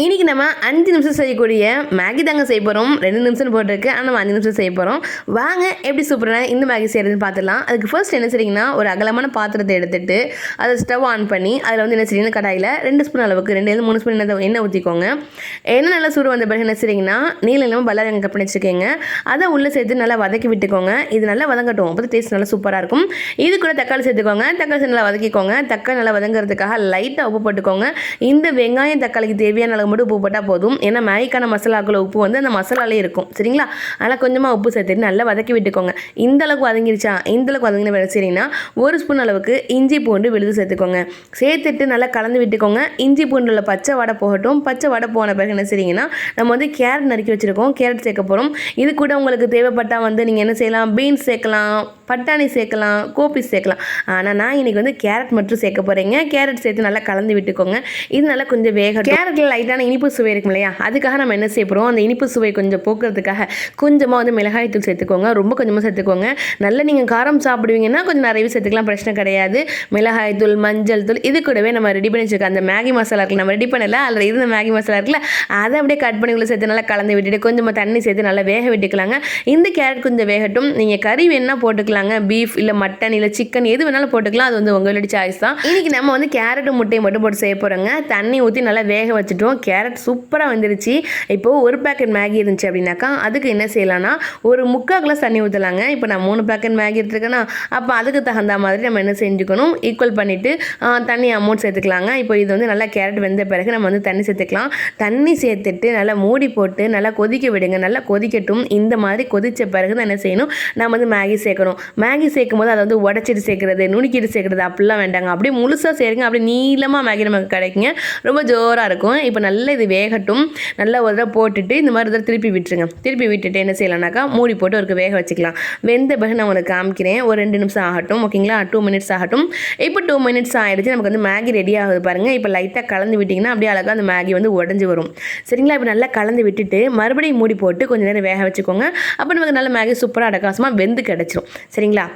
இன்றைக்கி நம்ம அஞ்சு நிமிஷம் செய்யக்கூடிய மேகி தாங்க செய்ய போகிறோம் ரெண்டு நிமிஷம் போட்டிருக்கு. ஆனால் நம்ம அஞ்சு நிமிஷம் செய்ய போகிறோம் வாங்க எப்படி சூப்பரான இந்த மேகி செய்கிறதுன்னு பார்த்துலாம் அதுக்கு ஃபர்ஸ்ட் என்ன செய்றீங்கன்னா ஒரு அகலமான பாத்திரத்தை எடுத்துட்டு அதை ஸ்டவ் ஆன் பண்ணி அதில் வந்து என்ன செய்றீங்கன்னா கடாயில் ரெண்டு ஸ்பூன் அளவுக்கு ரெண்டு மூணு ஸ்பூன் எண்ணெய் எண்ணெய் ஊற்றிக்கோங்க எண்ணெய் நல்லா சூடு வந்த பிறகு என்ன செய்றீங்கன்னா நீல இல்லாமல் பல்லாரி கட் பண்ணி வச்சுக்கோங்க அதை உள்ளே சேர்த்து நல்லா வதக்கி விட்டுக்கோங்க. இது நல்லா வதங்கட்டும். அப்போ டேஸ்ட் நல்லா சூப்பராக இருக்கும். இது கூட தக்காளி சேர்த்துக்கோங்க. தக்காளி நல்லா வதக்கிக்கோங்க. தக்காளி நல்லா வதங்குறதுக்காக லைட்டாக உப்பு போட்டுக்கோங்க. இந்த வெங்காயம் தக்காளிக்கு தேவையான அளவு மட்டும் உப்பு போட்டால் போதும். ஏன்னா மேகிக்கான மசாலாக்குள்ள உப்பு வந்து அந்த மசாலாலே இருக்கும். சரிங்களா? அதனால் கொஞ்சமாக உப்பு சேர்த்துட்டு நல்லா வதக்கி விட்டுக்கோங்க. இந்த அளவுக்கு வதங்கிருச்சா? இந்த அளவுக்கு வதங்கின வேலை சரிங்கன்னா ஒரு ஸ்பூன் அளவுக்கு இஞ்சி பூண்டு விழுது சேர்த்துக்கோங்க. சேர்த்துட்டு நல்லா கலந்து விட்டுக்கோங்க. இஞ்சி பூண்டுள்ள பச்சை வடை போகட்டும். பச்சை வடை போன பிறகு என்ன செய்றீங்கன்னா நம்ம வந்து கேரட் நறுக்கி வச்சுருக்கோம். கேரட் சேர்க்க போகிறோம் இது கூட உங்களுக்கு தேவைப்பட்டால் வந்து நீங்கள் என்ன செய்யலாம்? பீன்ஸ் சேர்க்கலாம் பட்டாணி சேர்க்கலாம் கோபி சேர்க்கலாம். ஆனால் நான் இன்னைக்கு வந்து கேரட் மட்டும் சேர்க்க போகிறேங்க கேரட் சேர்த்து நல்லா கலந்து விட்டுக்கோங்க. இது நல்லா கொஞ்சம் வேக கேரட்டில் லைட் லைட்டான இனிப்பு சுவை இருக்கும் இல்லையா? அதுக்காக நம்ம என்ன செய்ய போகிறோம் அந்த இனிப்பு சுவை கொஞ்சம் போக்குறதுக்காக கொஞ்சமாக வந்து மிளகாய் தூள் சேர்த்துக்கோங்க. ரொம்ப கொஞ்சமாக சேர்த்துக்கோங்க. நல்லா நீங்கள் காரம் சாப்பிடுவீங்கன்னா கொஞ்சம் நிறையவே சேர்த்துக்கலாம். பிரச்சனை கிடையாது. மிளகாய் தூள் மஞ்சள் தூள் இது கூடவே நம்ம ரெடி பண்ணி வச்சுருக்கோம் அந்த மேகி மசாலா இருக்குல்ல நம்ம ரெடி பண்ணல அதில் இருந்த மேகி மசாலா இருக்குல்ல அதை அப்படியே கட் பண்ணி உள்ள சேர்த்து நல்லா கலந்து விட்டுட்டு கொஞ்சமாக தண்ணி சேர்த்து நல்லா வேக விட்டுக்கலாங்க. இந்த கேரட் கொஞ்சம் வேகட்டும். நீங்கள் கறி வேணால் போட்டுக்கலாங்க. பீஃப் இல்லை மட்டன் இல்லை சிக்கன் எது வேணாலும் போட்டுக்கலாம். அது வந்து உங்களுடைய சாய்ஸ் தான். இன்றைக்கி நம்ம வந்து கேரட்டு முட்டையை மட்டும் போட்டு செய்ய போகிறோங்க தண்ணி ஊற்றி நல்லா வேக வச்சுட்டோம். கேரட் சூப்பராக வந்துருச்சு. இப்போது ஒரு பேக்கெட் மேகி இருந்துச்சு அப்படின்னாக்கா அதுக்கு என்ன செய்யலாம்னா ஒரு முக்கால் கிளாஸ் தண்ணி ஊற்றலாங்க இப்போ நான் மூணு பேக்கெட் மேகி எடுத்துருக்கேன்னா அப்போ அதுக்கு தகுந்த மாதிரி நம்ம என்ன செஞ்சுக்கணும்? ஈக்குவல் பண்ணிவிட்டு தண்ணி அமௌண்ட் சேர்த்துக்கலாங்க. இப்போ இது வந்து நல்லா கேரட் வெந்த பிறகு நம்ம வந்து தண்ணி சேர்த்துக்கலாம். தண்ணி சேர்த்துட்டு நல்லா மூடி போட்டு நல்லா கொதிக்க விடுங்க. நல்லா கொதிக்கட்டும். இந்த மாதிரி கொதித்த பிறகு தான் என்ன செய்யணும்? நம்ம வந்து மேகி சேர்க்கணும். மேகி சேர்க்கும் போது அதை வந்து உடச்சிட்டு சேர்க்குறது நுணுக்கிட்டு சேர்க்குறது அப்படிலாம் வேண்டாங்க. அப்படியே முழுசாக சேருங்க அப்படியே நீளமாக மேகி நமக்கு கிடைக்குங்க. ரொம்ப ஜோராக இருக்கும். இப்போ நல்லா இது வேகட்டும். நல்லா ஒரு தடவை போட்டுட்டு இந்த மாதிரி தடவை திருப்பி விட்டுருங்க. திருப்பி விட்டுட்டு என்ன செய்யலாம்னாக்கா மூடி போட்டு ஒரு வேக வச்சுக்கலாம். வெந்த பிறகு நான் உங்களுக்கு காமிக்கிறேன். ஒரு ரெண்டு நிமிஷம் ஆகட்டும். ஓகேங்களா டூ மினிட்ஸ் ஆகட்டும். இப்போ டூ மினிட்ஸ் ஆகிடுச்சு நமக்கு வந்து மேகி ரெடி ஆகுது பாருங்கள் இப்போ லைட்டாக கலந்து விட்டிங்கன்னா அப்படியே அழகாக அந்த மேகி வந்து உடஞ்சி வரும். சரிங்களா? இப்போ நல்லா கலந்து விட்டுட்டு மறுபடியும் மூடி போட்டு கொஞ்சம் நேரம் வேக வச்சுக்கோங்க. அப்போ நமக்கு நல்ல மேகி சூப்பராக அடக்காசமாக வெந்து கிடச்சிரும். சரிங்களா?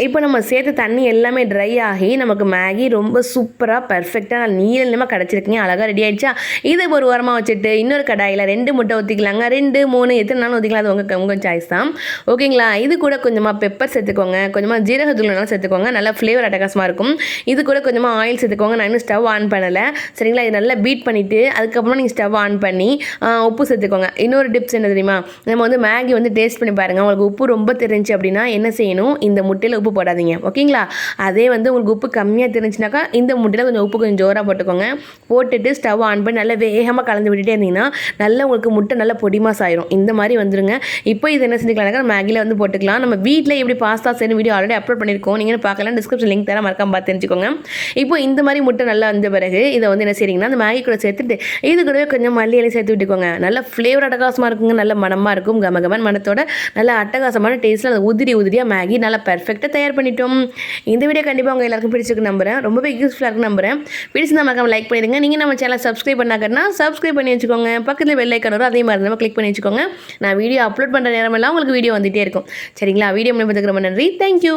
இப்போ நம்ம சேர்த்த தண்ணி எல்லாமே ட்ரை ஆகி நமக்கு மேகி ரொம்ப சூப்பராக பர்ஃபெக்டாக நீளமாக கிடச்சிருக்குங்க. அழகாக ரெடி ஆயிடுச்சா? இதை ஒரு ஓரமாக வச்சுட்டு இன்னொரு கடாயில் ரெண்டு முட்டை ஊற்றிக்கலாங்க ரெண்டு மூணு எத்தனை நாள் ஊற்றிக்கலாம் அது உங்கள் உங்கள் சாய்ஸ் தான். ஓகேங்களா இது கூட கொஞ்சமாக பெப்பர் சேர்த்துக்கோங்க. கொஞ்சமாக ஜீரகத்தூள் சேர்த்துக்கோங்க. நல்லா ஃப்ளேவர் அட்டகாசமாக இருக்கும். இது கூட கொஞ்சமாக ஆயில் சேர்த்துக்கோங்க. நான் இன்னும் ஸ்டவ் ஆன் பண்ணலை. சரிங்களா? இது நல்லா பீட் பண்ணிவிட்டு அதுக்கப்புறம் நீங்கள் ஸ்டவ் ஆன் பண்ணி உப்பு சேர்த்துக்கோங்க. இன்னொரு டிப்ஸ் என்ன தெரியுமா? நம்ம வந்து மேகி வந்து டேஸ்ட் பண்ணி பாருங்கள் உங்களுக்கு உப்பு ரொம்ப தெரிஞ்சு அப்படின்னா என்ன செய்யணும்? இந்த முட்டையில் உப்பு போடாதீங்க. ஓகேங்களா? அதே வந்து உங்களுக்கு உப்பு கம்மியாக தெரிஞ்சுனாக்கா இந்த முட்டையில் கொஞ்சம் உப்பு கொஞ்சம் ஜோராக போட்டுக்கோங்க. போட்டுட்டு ஸ்டவ் ஆன் பண்ணி நல்லா வேகமாக கலந்து விட்டுட்டே இருந்தீங்கன்னா நல்லா உங்களுக்கு முட்டை நல்லா பொடிமாஸ் ஆயிரும். இந்த மாதிரி வந்துருங்க. இப்போ இது என்ன செஞ்சுக்கலாம்னாக்கா மேகியில் வந்து போட்டுக்கலாம். நம்ம வீட்டில் எப்படி பாஸ்தா செய்யணும் வீடியோ ஆல்ரெடி அப்லோட் பண்ணியிருக்கோம். நீங்கள் பார்க்கலாம். டிஸ்கிரிப்ஷன் லிங்க் தர மறக்காம பார்த்து தெரிஞ்சுக்கோங்க. இப்போ இந்த மாதிரி முட்டை நல்லா வந்த பிறகு இதை வந்து என்ன செய்றீங்கன்னா அந்த மேகி கூட சேர்த்துட்டு இது கூடவே கொஞ்சம் மல்லி இலை சேர்த்து விட்டுக்கோங்க. நல்ல ஃப்ளேவர் அட்டகாசமாக இருக்குங்க. நல்ல மனமாக இருக்கும். கம கமன் மனத்தோட நல்ல அட்டகாசமான டேஸ்ட்டில் அந்த உதிரி உதிரியாக மேகி நல்லா பெர்ஃபெக்டாக தயார் பண்ணிட்டோம். இந்த வீடியோ கண்டிப்பாக உங்கள் எல்லாருக்கும் பிடிச்சிருக்கு நம்புறேன். ரொம்பவே யூஸ்ஃபுல்லாக இருக்கு நம்புறேன். பிடிச்சிருந்தா மறக்காம லைக் பண்ணிடுங்க. நீங்கள் நம்ம சேனல் சப்ஸ்கிரைப் பண்ணாக்கன்னா சப்ஸ்கிரைப் பண்ணி வச்சுக்கோங்க. பக்கத்தில் வெள்ளை வரும் அதே மாதிரி நம்ம கிளிக் பண்ணி வச்சுக்கோங்க. நான் வீடியோ அப்லோட் பண்ணுற நேரமெல்லாம் உங்களுக்கு வீடியோ வந்துகிட்டே இருக்கும். சரிங்களா? வீடியோ முடிப்பதுக்கு ரொம்ப நன்றி. தேங்க்யூ